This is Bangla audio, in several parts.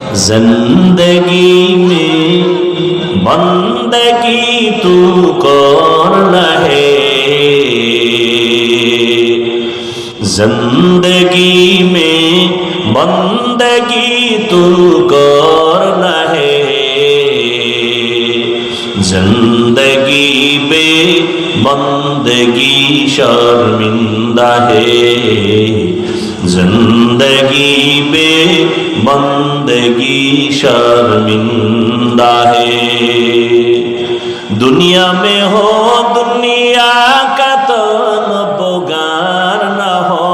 زندگی میں بندگی تو کرنا ہے زندگی میں بندگی تو کرنا ہے زندگی پہ بندگی شرمندہ ہے زندگی پہ बंदगी शर्मिंदा है दुनिया में हो दुनिया का तो न पुकार न हो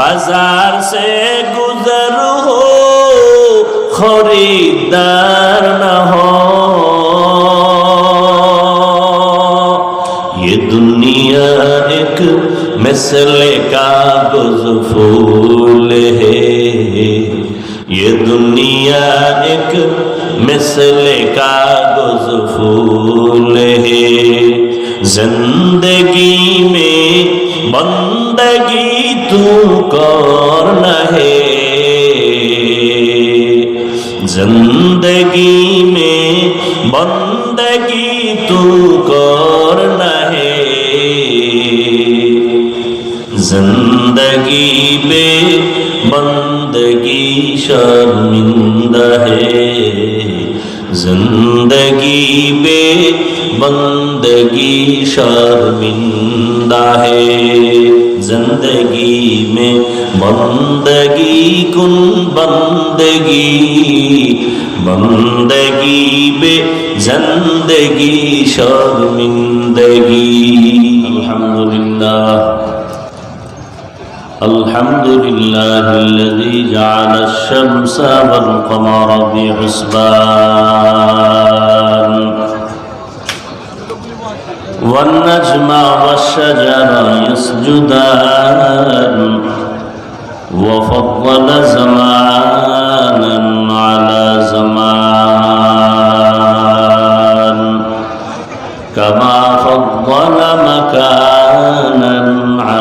बाजार से गुजर हो खरीदार न हो ये दुनिया एक मिसल कागज फूल है ये दुनिया एक मिसल कागज फूल है जिंदगी में बंदगी तू कौन है जिंदगी शर्मिंदा है जिंदगी बे बंदगी शर्मिंदा है जिंदगी में बंदगी कुन बंदगी बंदगी बे जिंदगी शर्मिंदगी अल्हम्दुलिल्लाह الحمد لله الذي جعل الشمس والقمر بحسبان والنجم والشجر يسجدان. وفضل زمانا على زمان. كما فضل مكانا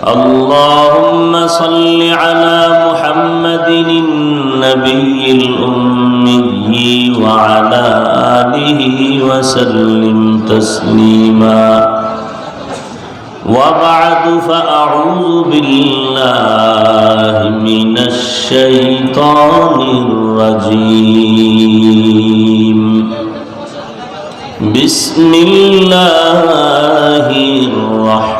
اللهم صل على محمد النبي الأمي وعلى آله وسلم تسليما. وبعد فأعوذ بالله من الشيطان الرجيم. بسم الله الرحمن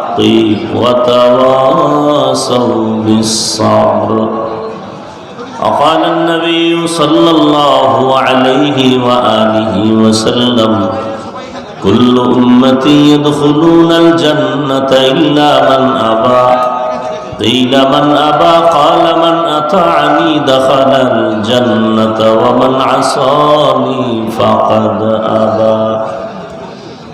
وتواصوا بالصبر. وقال النبي صلى الله عليه وآله وسلم كل أمتي يدخلون الجنة إلا من أبى. قيل من أبى؟ قال من أطاعني دخل الجنة ومن عصاني فقد أبى.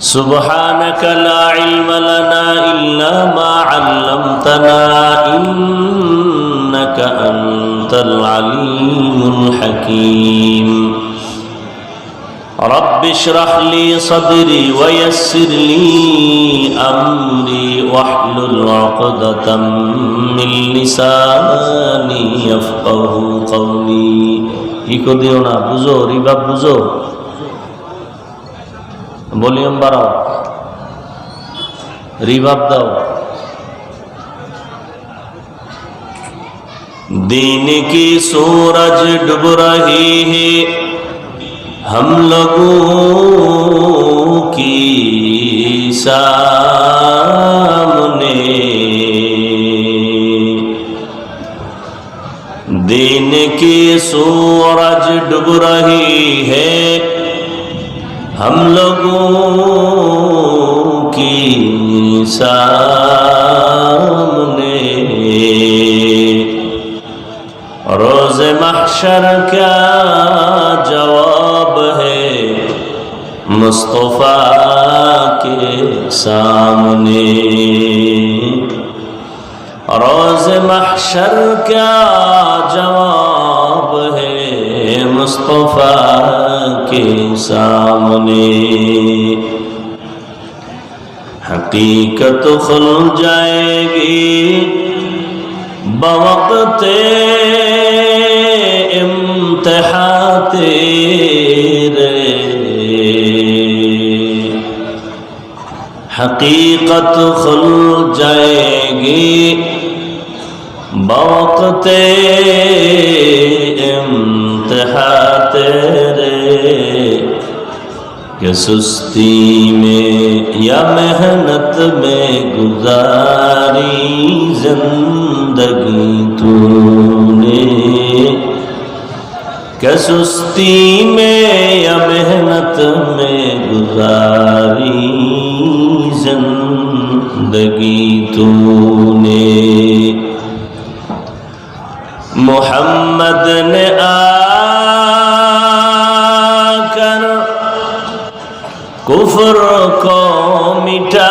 سبحانك لا علم لنا إلا ما علمتنا إنك أنت العليم الحكيم رب اشرح لي صدري ويسر لي أمري واحلل عقدة من لساني يفقه قولي ইকো দিও না বুঝো রিবাব বুঝো ভলিউম বাড়াও। রিভাব দাও। دین کی سورج ڈب رہی ہے ہم لوگوں کی سامنے دین کی سورج ڈب رہی ہے ہم لوگوں کی سامنے۔ روز محشر کیا جواب ہے مصطفیٰ کے سامنے؟ روز محشر کیا جواب ہے مصطفیٰ کے سامنے؟ सामने हकीकत खुल जाएगी बवक्त इम्तिहा तेरे हकीकत खुल जाएगी बवक्त इम्तिहा तेरे کہ سستی میں یا محنت میں گزاری زندگی تو نے کہ سستی میں یا محنت میں گزاری زندگی تو نے محمد نے آئی কুফর কমিটা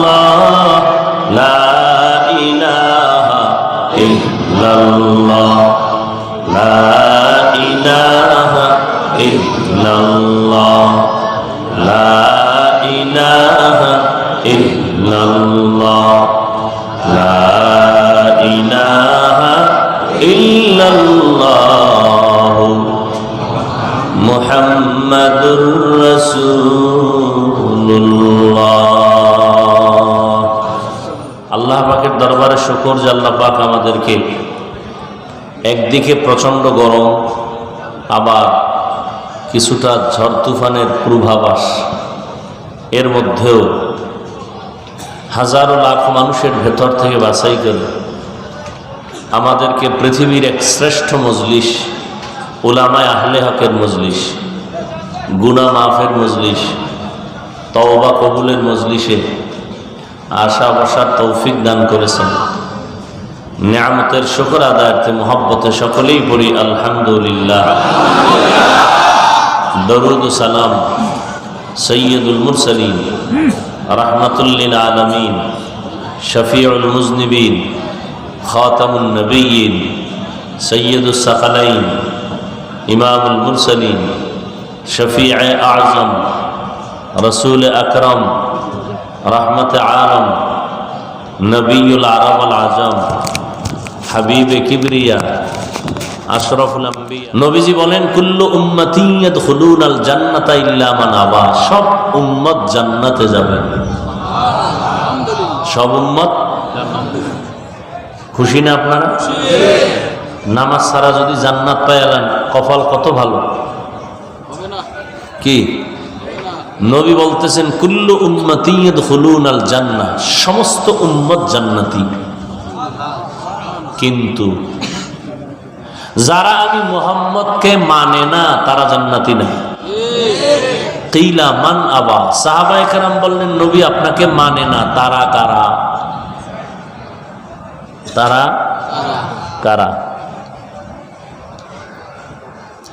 إلا الله لا إله إلا الله لا إله إلا ইল্লাল্লাহ লা ইলাহা ইল্লাল্লাহ মুহাম্মাদুর রাসূলুল্লাহ আল্লাহ পাকের দরবারে শুকর যে আল্লাহ পাক আমাদেরকে একদিকে প্রচণ্ড গরম, আবার কিছুটা ঝড় তুফানের পূর্বাভাস। এর মধ্যেও হাজারো লাখ মানুষের ভেতর থেকে বাছাই করে আমাদেরকে পৃথিবীর এক শ্রেষ্ঠ মজলিস ওলামায় আহলে হকের মজলিস গুনা মাফের মজলিস, তওবা কবুলের মজলিসে আশা বসার তৌফিক দান করেছেন। নিয়ামতের শুকর আদায়ার্থে মোহব্বতে সকলেই পড়ি, আলহামদুলিল্লাহ। দরুদ সালাম সৈয়দুল মুরসলিন রহমতুল্লিল আলমিন, শফিউল মুজনিবিন খাতামুল নবীন সৈয়দুল সকালাইন, ইমামুল মুরসলিন শফি আজম, রসুল আকরম, রহমত আলম নবীল আরব আজম। হাবিবে কিবরিয়া আশরফুল আম্বিয়া। নবীজি বলেন কুল্লু উম্মতি ইয়াদখুলুন আল জান্নাতা ইল্লা মান আবা। সব উম্মত জান্নাতে যাবে। সব উম্মত খুশি না আপনারা? নামাজ ছাড়া যদি জান্নাত পাইলেন কপাল কত ভালো? কি? নবী বলতেছেন কুল্লু উম্মতি ইয়াদখুলুন আল জান্নাহ সমস্ত উম্মত জান্নাতি। কিন্তু যারা আমি মোহাম্মদকে মানে না, তারা জান্নাতি না। মান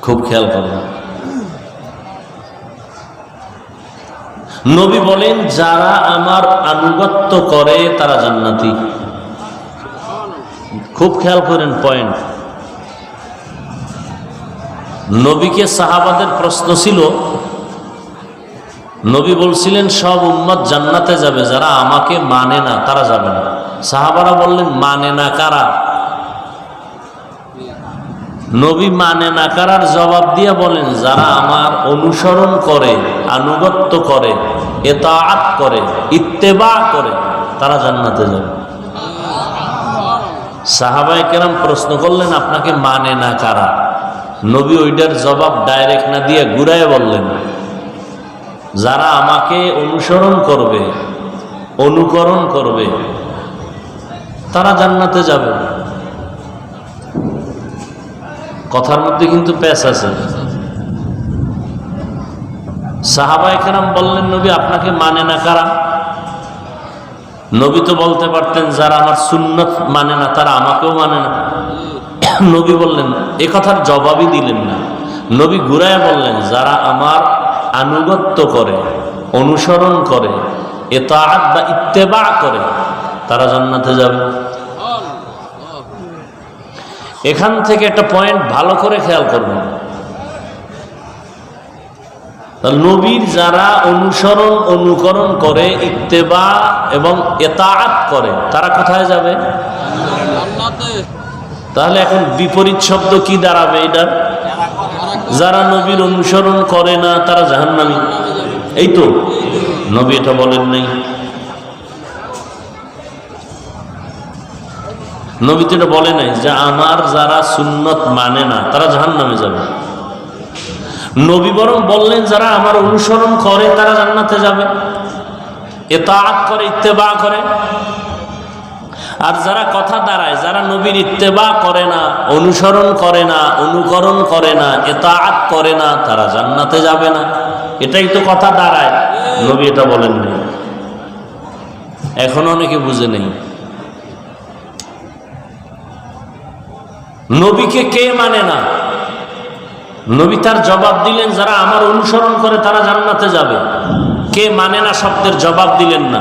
খুব খেয়াল নবী বলেন, যারা আমার আনুগত্য করে, তারা জান্নাতি। খুব খেয়াল করেন পয়েন্ট নবীকে সাহাবাদের প্রশ্ন ছিল, নবী বলছিলেন, সব উম্মত জান্নাতে যাবে, যারা আমাকে মানে না, তারা যাবে না। সাহাবারা বললেন মানে না কারা? নবী মানে না কারার জবাব দিয়ে বলেন, যারা আমার অনুসরণ করে, আনুগত্য করে, এতাআত করে, ইত্তেবা করে, তারা জান্নাতে যাবে। সাহাবাই কেরাম প্রশ্ন করলেন, আপনাকে মানে না কারা? নবী ওইটার জবাব ডাইরেক্ট না দিয়ে ঘুরায় বললেন, যারা আমাকে অনুসরণ করবে, অনুকরণ করবে, তারা জান্নাতে যাবে। কথার মধ্যে কিন্তু প্যাচ আছে। সাহাবা একরাম বললেন, নবী, আপনাকে মানে না কারা? নবী তো বলতে পারতেন, যারা আমার সুন্নত মানে না, তারা আমাকেও মানে না। নবী বললেন, এ কথার জবাবই দিলেন না। নবী ঘুরায় বললেন, যারা আমার আনুগত্য করে, অনুসরণ করে, এতাআত বা ইত্তেবা করে, তারা জান্নাতে যাবে। এখান থেকে একটা পয়েন্ট ভালো করে খেয়াল করবেন। নবীর যারা অনুসরণ, অনুকরণ করে, ইত্তেবা এবং এতাআত করে, তারা কোথায় যাবে? তাহলে এখন বিপরীত শব্দ কি দাঁড়াবে এটার? যারা নবীর অনুসরণ করে না, তারা জাহান্নামী। এই তো, নবী এটা বলেন নাই। নবী তো এটা বলে নাই যে, আমার যারা সুন্নত মানে না, তারা জাহান নামে যাবে। নবী বরং বললেন, যারা আমার অনুসরণ করে, তারা জান্নাতে যাবে। এতাআত করে, ইত্তেবা করে। আর যারা কথা দাঁড়ায়, যারা নবীর ইত্তেবা করে না, অনুসরণ করে না, অনুকরণ করে না এতাআত করে না, তারা জান্নাতে যাবে না। এটাই তো কথা দাঁড়ায়। নবী এটা বলেন নাই। এখন অনেকে বুঝে নেই। নবীকে কে মানে না? নবী তার জবাব দিলেন, যারা আমার অনুসরণ করে তারা জান্নাতে যাবে। কে মানে না শব্দের জবাব দিলেন না।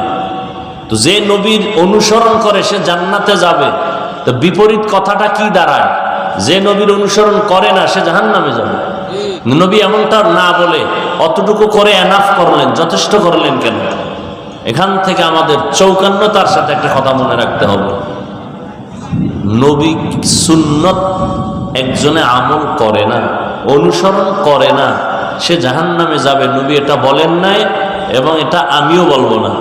তো যে নবীর অনুসরণ করে সে জান্নাতে যাবে। তো বিপরীত কথাটা কি দাঁড়ায়? যে নবীর অনুসরণ করে না, সে জাহান নামে যাবে। নবী এমনটা না বলে অতটুকু করে এনাফ করলেন, যথেষ্ট করলেন কেন? এখান থেকে আমাদের চৌকান্নতার সাথে একটা কথা মনে রাখতে হবে। নবী সুন্নত একজনে আমল করে না। অনুসরণ করে না। সে জাহান নামে যাবে। নবী এটা বলেন নাই এবং এটা আমিও বলব না।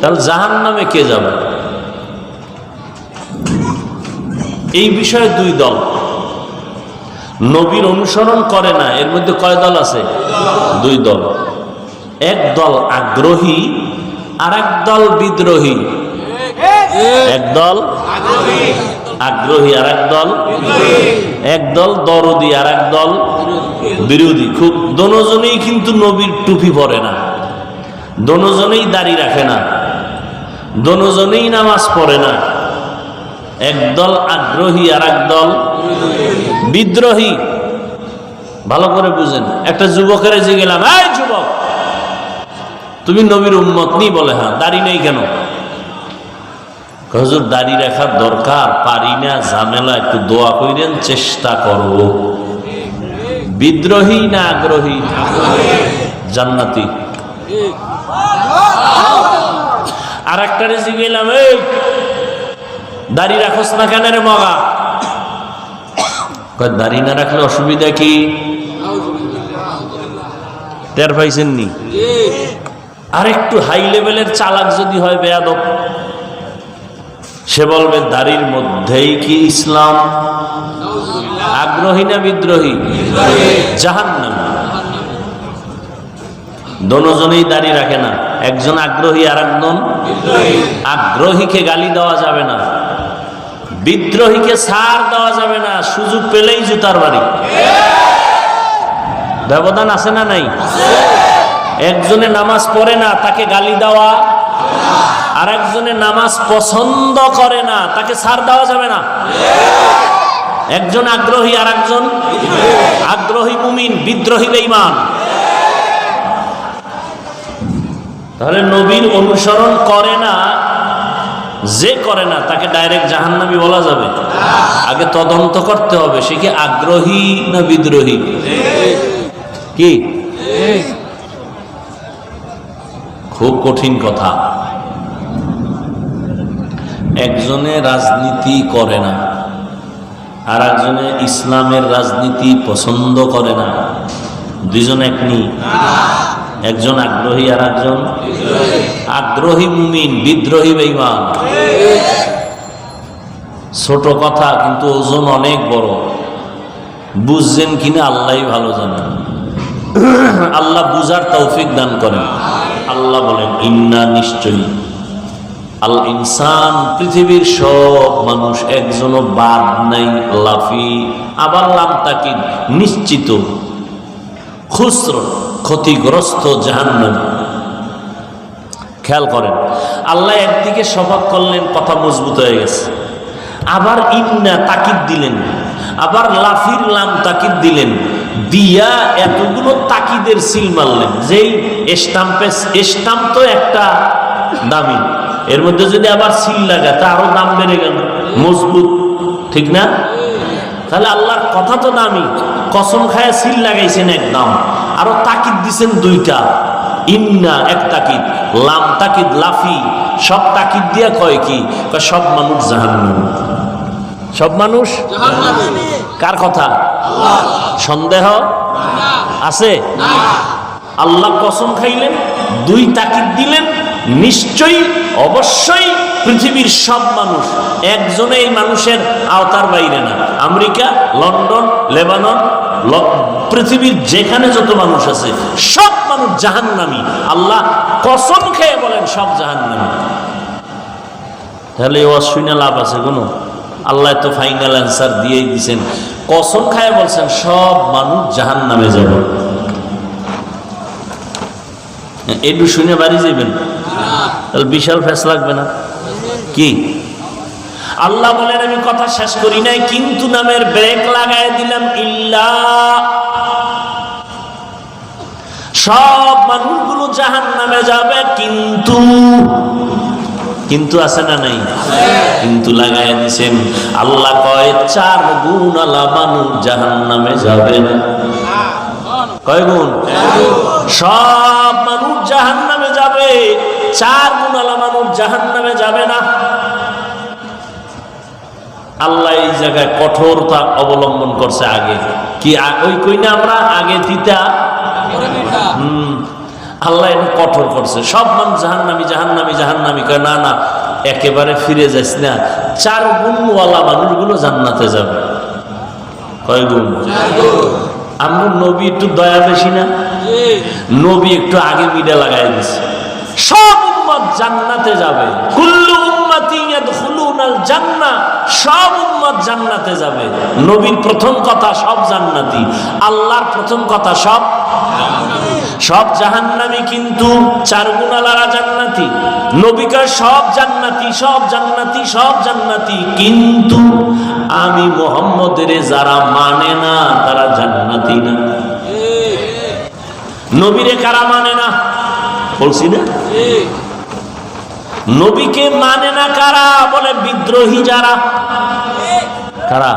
তাহলে জাহান নামে কে যাবে? এই বিষয়ে দুই দল। নবীর অনুসরণ করে না। এর মধ্যে কয় দল আছে? দুই দল। এক দল আগ্রহী আর এক দল বিদ্রোহী। এক দল আগ্রহী। আর এক দল? এক দল, দরদি আর এক দল, বিরোধী। খুব দনোজনেই কিন্তু নবীর টুপি পরে না। দনোজনেই দাড়ি রাখে না। দনোজনেই নামাজ পড়ে না। একদল আগ্রহী আর দল, বিদ্রোহী। ভালো করে বুঝেন। একটা যুবকের যে গেলাম এই যুবক, তুমি নবীর উম্মত নি? বলে হ্যাঁ দাড়ি নেই কেন? হজুর দাড়ি রাখার দরকার, পারি না, ঝামেলা, একটু দোয়া কইরেন, চেষ্টা করব বিদ্রোহী না আগ্রহী? জান্নাতি। আর একটা রেসি গেলাম এই! দাড়ি রাখস না কেন রে মগা? দাড়ি না রাখলে অসুবিধা কি? টের পাইছেন নি? আর একটু হাই লেভেলের চালাক যদি হয়, বেয়াদব। সে বলবে, দাড়ির মধ্যেই কি ইসলাম? আগ্রহী না বিদ্রোহী? জাহান দনোজনেই দাড়ি রাখে না। একজন আগ্রহী আর একজন আগ্রহীকে গালি দেওয়া যাবে না। বিদ্রোহীকে সার দেওয়া যাবে না। সুযোগ পেলেই জুতার বাড়ি। ব্যবধান আছে না নাই? একজনে নামাজ পড়ে না, তাকে গালি দেওয়া আর একজনে নামাজ পছন্দ করে না, তাকে সার দেওয়া যাবে না। একজন আগ্রহী আর একজন আগ্রহী মুমিন, বিদ্রোহী বেঈমান। তাহলে নবীর অনুসরণ করে না, যে করে না, তাকে ডাইরেক্ট জাহান্নামি বলা যাবে। আগে তদন্ত করতে হবে, সে কি আগ্রহী না বিদ্রোহী? কি? খুব কঠিন কথা। একজনে রাজনীতি করে না আর একজনে ইসলামের রাজনীতি পছন্দ করে না। দুইজন এক নি একজন আগ্রহী আর একজন আগ্রহী মুমিন, বিদ্রোহী বেইমান ছোট কথা, কিন্তু ওজন অনেক বড়। বুঝছেন কিনা আল্লাহ ভালো জানেন। আল্লাহ বুঝার তৌফিক দান করেন। আল্লাহ বলেন, ইন্না নিশ্চয়ই আল ইনসান, পৃথিবীর সব মানুষ একজনও বাদ নাই, লাফি। আবার লাম তাকি নিশ্চিত। খুসর, ক্ষতিগ্রস্ত জাহান্নাম। খেয়াল করেন, আল্লাহ একদিকে সবাক করলেন, কথা মজবুত হয়ে গেছে। আবার ইন্না তাকিদ দিলেন, আবার লাফির লাম তাকিদ দিলেন। দিয়া এতগুলো তাকিদের সিল মারলেন, যেই স্টাম্পে স্টাম্প তো একটা দামি। এর মধ্যে যদি আবার সিল লাগে তা আরও দাম বেড়ে গেল। মজবুত ঠিক না? তাহলে আল্লাহর কথা তো দামি। কসম খায় সিল লাগাইছেন একদম। আরও তাকিদ দিছেন দুইটা। ইন্না এক তাকিদ। লাম তাকিদ লাফি। সব তাকিদ দিয়া কয় কি? সব মানুষ জাহান্নাম। সব মানুষ কার কথা? সন্দেহ? আছে? আল্লাহ কসম খাইলেন দুই তাকিদ দিলেন নিশ্চয়ই অবশ্যই পৃথিবীর সব মানুষ একজনে এই মানুষের আওতার বাইরে না। আমেরিকা, লন্ডন, লেবানন পৃথিবীর যেখানে যত মানুষ আছে, সব মানুষ জাহান্নামী। আল্লাহ কসম খেয়ে বলেন, সব জাহান্নামী। তাহলে ও শুনে লাভ আছে কোনো? আল্লাহ তো ফাইনাল অ্যান্সার দিয়েই দিছেন। কসম খায় বলছেন, সব মানুষ জাহান নামে যাব একটু শুনে বাড়ি যাবেন তাহলে বিশাল ফেস লাগবে না? কি? আল্লাহ বলেন, আমি কথা শেষ করি নাই, কিন্তু নামের ব্রেক লাগাই দিলাম, ইল্লা। সব মানুষগুলো জাহান নামে যাবে, কিন্তু কিন্তু আছে না নাই? কিন্তু লাগাই দিছেন। আল্লাহ কয়, চার গুণ আলা মানুষ জাহান নামে যাবে। কয় গুণ? সব মানুষ জাহান নামে যাবে। চার গুণালা মানুষ জাহান নামে যাবে না। আল্লাহ এই জায়গায় কঠোরতা অবলম্বন করছে আগে। কি ওই কই না আমরা? আগে তিতা? হুম, আল্লাহ এটা কঠোর করছে। সব মানুষ জাহান্নামি জাহান্নামি জাহান্নামি। কয় না না একেবারে ফিরে যাস না। চার গুণওয়ালা মানুষগুলো জান্নাতে যাবে। কয় গুণ? আমরা নবী একটু দয়া বেশি না? নবী একটু আগে মিডে লাগাই দিছে। সব সব জান্নাতে যাবে। কিন্তু কিন্তু আমি মোহাম্মদের যারা মানে না, তারা জান্নাতি না। নবীরে কারা মানে না? বলছি না? নবীকে মানে না কারা? বলে বিদ্রোহী যারা। কারা?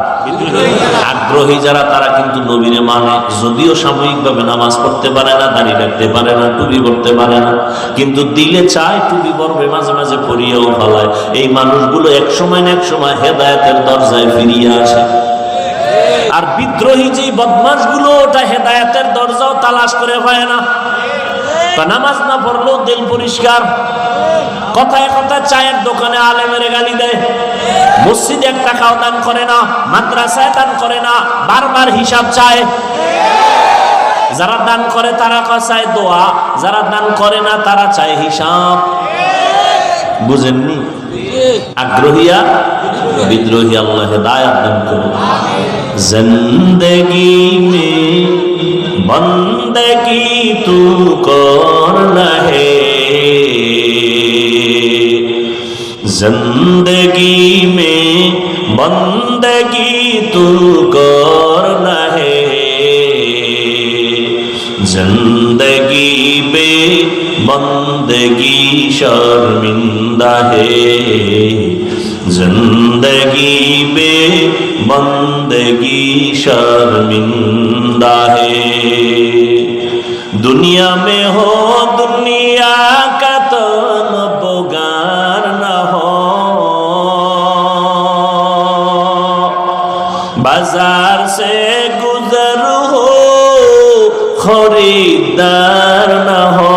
আগ্রহী যারা, তারা কিন্তু নবীরে মানে। যদিও সাময়িকভাবে নামাজ পড়তে পারে না রাখতে পারে না, টুপি পড়তে পারে না, কিন্তু দিলে চায় টুপি পড়বে মাঝে মাঝে পরিয়েও ফলায়। এই মানুষগুলো এক সময় না এক সময় হেদায়তের দরজায় ফিরিয়ে আসে। আর বিদ্রোহী যে বদমাসগুলো ওটা হেদায়তের দরজাও তালাশ করে হয় না। নামাজ না পড়ল দিল পরিষ্কার? কথায় কথায় চায়ের দোকানে আলেমের গালি দেয়। মসজিদে এক টাকাও দান করে না, মাদ্রাসায় দান করে না, বারবার হিসাব চায়। যারা দান করে তারা চায় দোয়া, যারা দান করে না তারা চায় হিসাব। বুঝেননি? আগ্রহিয়া বিদ্রোহী আল্লাহ দায় দান করুন। জিন্দগি মে বন্দগি তু কর হে জিন্দগি মে বন্দগি তু কর হে জিন্দগি বে বন্দগি শর্মিন্দা হে। জিন্দগি বে बंदगी शर्मिंदा है दुनिया में हो दुनिया का तो न बोगार न हो बाजार से गुजर हो खरीदार न हो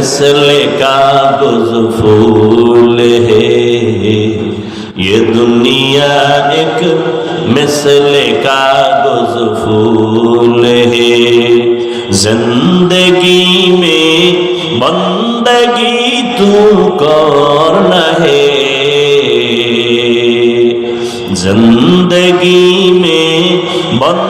मिसल कागज फूल है ये दुनिया एक मिसल कागज फूल है जिंदगी में बंदगी तू कौन है जिंदगी में बंदगी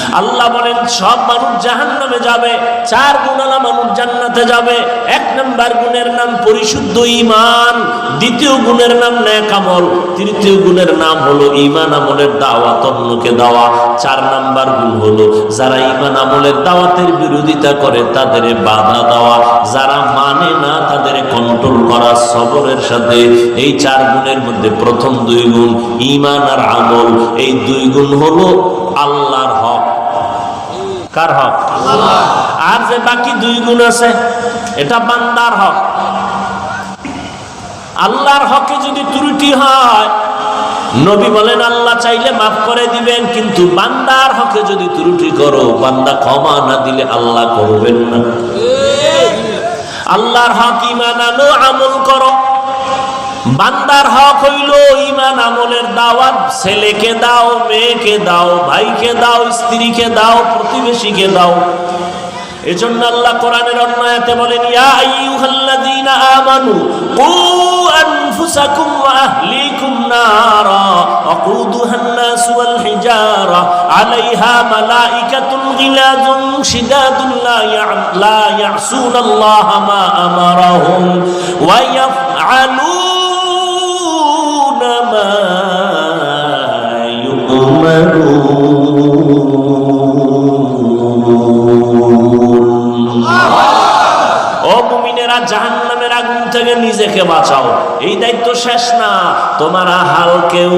আল্লাহ বলেন, সব মানুষ জাহান্নামে যাবে, চার গুণালা মানুষ জান্নাতে যাবে, এক নাম্বার গুণের নাম পরিশুদ্ধ ঈমান, দ্বিতীয় গুণের নাম ন্যাক আমল তৃতীয় গুণের নাম হলো ঈমান আমলের দাওয়াত, অন্যকে দেওয়া, চার নাম্বার গুণ হলো যারা ঈমান আমলের দাওয়াতের বিরোধিতা করে, তাদের বাধা দেওয়া, যারা মানে না, তাদের কন্ট্রোল করা, সবরের সাথে, এই চার গুণের মধ্যে প্রথম দুই গুণ ইমান আর আমল, এই দুই গুণ হলো আল্লাহর হক। কার হক? আর যে বাকি দুই গুণ আছে, এটা বান্দার হক। আল্লাহর হকে যদি ত্রুটি হয়, নবী বলেন, আল্লাহ চাইলে মাফ করে দিবেন, কিন্তু বান্দার হকে যদি ত্রুটি করো, বান্দা ক্ষমা না দিলে আল্লাহ করবেন না। আল্লাহর হক ইমান আনো, আমল করো। বান্দার হক হইল ইমান আমলের দাওয়াত, ছেলেকে দাও, মেয়েকে দাও, ভাইকে দাও, স্ত্রীকে দাও, প্রতিবেশীকে দাও। এজন্য আল্লাহ কোরআনের অন্যায়তে বলেন, ইয়া আইয়ুহাল্লাযীনা আমানু কু আনফুসাকুম ওয়া আহলিকুম নারা ওয়াকুদুহান নাস ওয়াল হিজারা আলাইহা মালাইকাতুন গিলাযুন শিদাদুন লা ইয়া'লা ইয়াসুনাল্লাহ মা আমারাহুম ওয়া ইয়াফআলুন জাহান্নামের আগুন থেকে নিজেকে বাঁচাও। এই দায়িত্ব শেষ না। তোমার হাল কেউ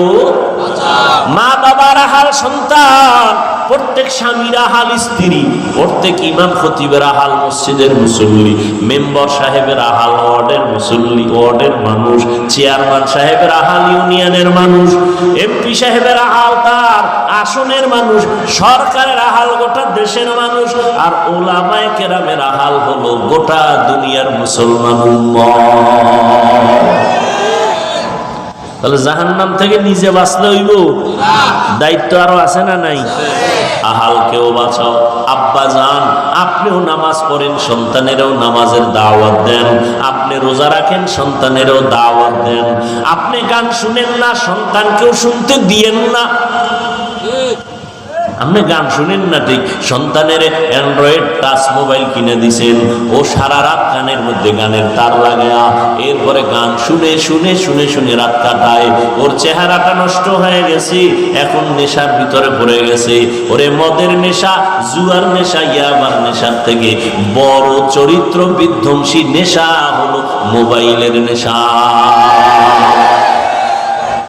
মা বাবার হাল সন্তান। প্রত্যেক স্বামীর হাল স্ত্রী, প্রত্যেক ইমাম খতিবের হাল মসজিদের মুসল্লি, মেম্বার সাহেবের হাল ওয়ার্ডের মুসল্লি, ওয়ার্ডের মানুষ, চেয়ারম্যান সাহেবের হাল ইউনিয়নের মানুষ, এমপি সাহেবের হাল তার, আসনের মানুষ, সরকারের হাল গোটা দেশের মানুষ, আর ওলামায় কেরামের হাল হলো গোটা দুনিয়ার মুসলমান। তাহলে জাহান্নাম থেকে নিজে বাঁচলে হইব দায়িত্ব আরও আছে না নাই আহাল কেউ বাঁচাও। আব্বা যান, আপনিও নামাজ পড়েন, সন্তানেরও নামাজের দাওয়াত দেন। আপনি রোজা রাখেন, সন্তানেরও দাওয়াত দেন। আপনি গান শুনেন না, সন্তানকেও শুনতে দিয়েন না। আপনি গান শুনেন না ঠিক? সন্তানের অ্যান্ড্রয়েড টাচ মোবাইল কিনে দিছেন। ও সারা রাত গানের মধ্যে গানের তার লাগায়া, এরপরে গান শুনে শুনে শুনে শুনে রাত কাটায়। ওর চেহারাটা নষ্ট হয়ে গেছে, এখন নেশার ভিতরে পড়ে গেছে। ওরে মদের নেশা, জুয়ার নেশা, ইয়াবার নেশার থেকে বড় চরিত্র বিধ্বংসী নেশা হলো মোবাইলের নেশা।